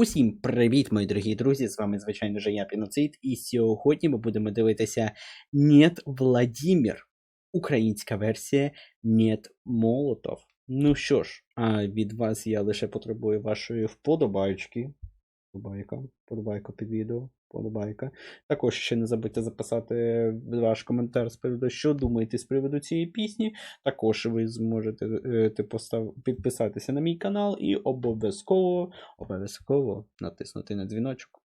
Усім привіт, мої дорогі друзі! З вами, звичайно же, я Піноцид, і сьогодні ми будемо дивитися Нет Владімір. Українська версія Нет Молотов. Ну що ж, а від вас я лише потребую вашої вподобайки. Вподобайка, вподобайка під відео, вподобайка. Також ще не забудьте записати ваш коментар з приводу, що думаєте з приводу цієї пісні. Також ви зможете е, постав... підписатися на мій канал і обов'язково обов'язково натиснути на дзвіночок.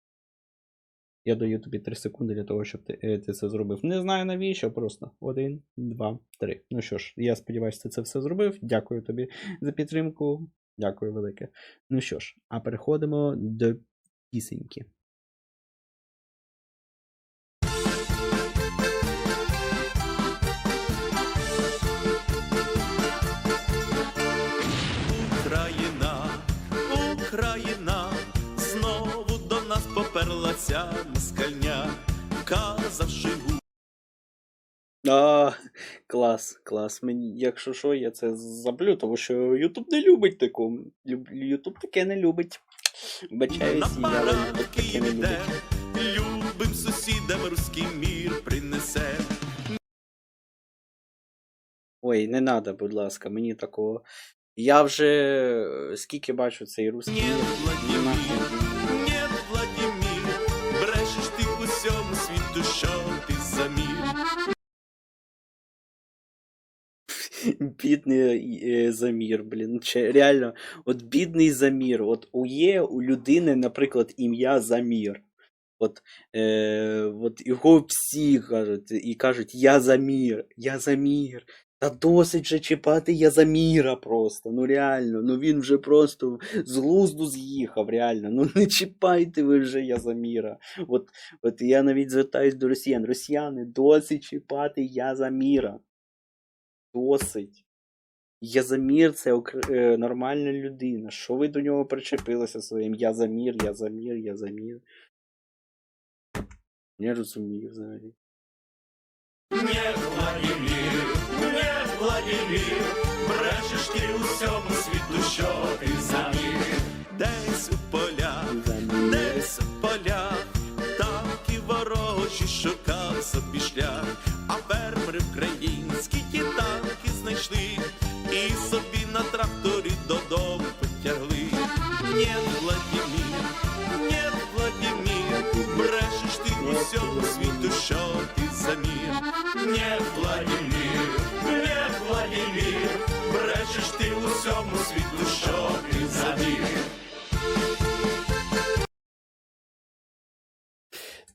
Я даю тобі 3 секунди для того, щоб ти, е, ти це зробив. Не знаю навіщо, просто 1, 2, 3. Ну що ж, я сподіваюся, ти це все зробив. Дякую тобі за підтримку. Дякую велике. Ну що ж, а переходимо до пісеньки. Україна, знову до нас поперлася москальня, казавши гу. А, клас, клас. Мені, якщо що, я це заблю, тому що YouTube не любить таку. Люб- YouTube таке не любить. на парад Київ іде, любим сусідам руський мір принесе. Ой, не надо, будь ласка, мені такого. Я вже е, скільки бачу цей русський. Мір, Владимир, нахуй. Владимир, брешеш ти усьому світу, що ти за мір. Бідний е, Замір, блін. Чи, реально, от бідний Замір. От у є у людини, наприклад, ім'я Замір. От, е, от його всі кажуть, і кажуть, я Замір, я Замір. Та досить же чіпати я Заміра просто. Ну реально, ну він вже просто з глузду з'їхав, реально. Ну не чіпайте ви вже я Заміра. От, от я навіть звертаюсь до росіян. Росіяни, досить чіпати я Заміра. Досить. Язамір це окр- е, нормальна людина. Що ви до нього причепилися своїм Язамір, Язамір, Язамір? Не розумію взагалі. Ні, Владимир, ні, Владимир, брешеш ти усьому світу, що ти замір. Десь у полях, десь у полях, танки ворожі шукав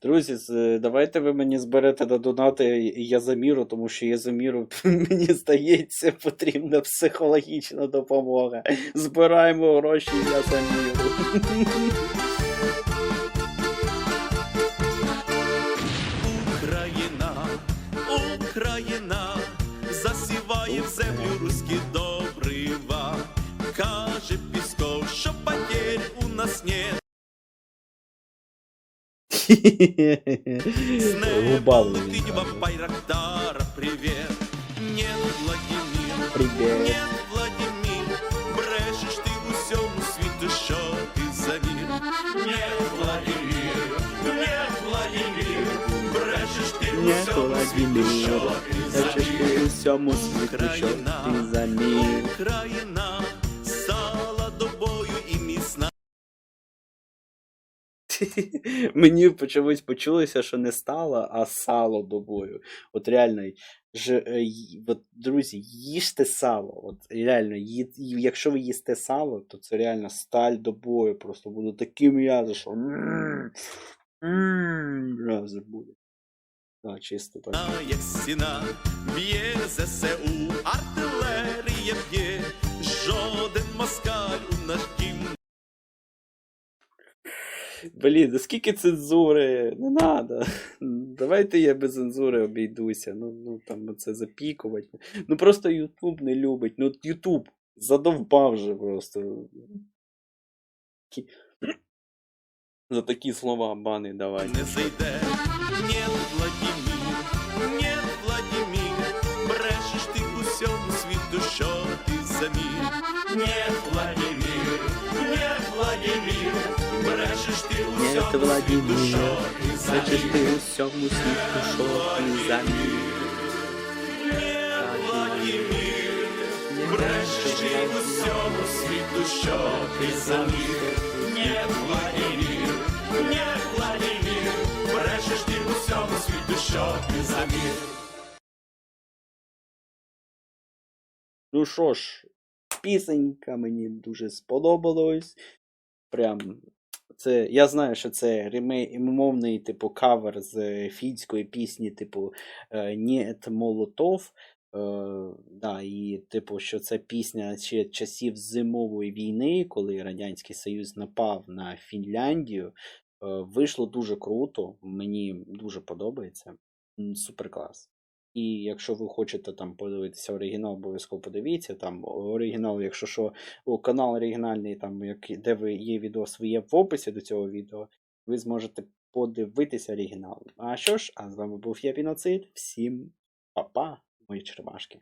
Друзі, давайте ви мені зберете на донати Язаміру, тому що Язаміру, мені здається, потрібна психологічна допомога. Збираємо гроші Язаміру. Україна, Україна, засіває в землю руські добрива. Каже Пісков, що потерь у нас нет. С неба Губами він летить каже. вам Байрактара, привет. Нет, Владимир, Привіт. нет, Владимир, брешеш ти усьому світу, що ти за мір. Нет, Владимир, нет, Владимир, брешеш ти Ні, усьому світу, що Владимир, ти за Хочеш мір. ти усьому світу, що ти замір. Україна Мені почомусь почулося, що не стало, а сало до бою. От реально, ж, е, от, друзі, їжте сало. От реально, ї, якщо ви їсте сало, то це реально сталь до бою. Просто буде таке м'ясо, що м, м, буде. Так, чисто так. А як стіна б'є ЗСУ, артилерія б'є, жоден москаль Блін, да скільки цензури? Не треба. Давайте я без цензури обійдуся. Ну, ну там це запікувати. Ну просто Ютуб не любить. Ну Ютуб задовбав же просто. За такі слова бани давай. не зайде. Нет, Владимир, Хочеш ти у всьому світу, ти замір. Нет, Владимир, брешеш ти в усьому світу, що ти за мир. Нет, Владимир, ти усьому світу, що ти за. Ну що ж, пісенька мені дуже сподобалась. Прям. Це, я знаю, що це ремей, мовний, типу, кавер з фінської пісні, типу е, Нєт Молотов. Е, да, і, типу, що це пісня ще часів зимової війни, коли Радянський Союз напав на Фінляндію. Е, вийшло дуже круто, мені дуже подобається. Супер клас. І якщо ви хочете там подивитися оригінал, обов'язково подивіться. Там оригінал, якщо що, канал оригінальний, там, як, де ви є відео своє в описі до цього відео, ви зможете подивитися оригінал. А що ж, а з вами був я Піноцид. Всім па-па, мої червашки.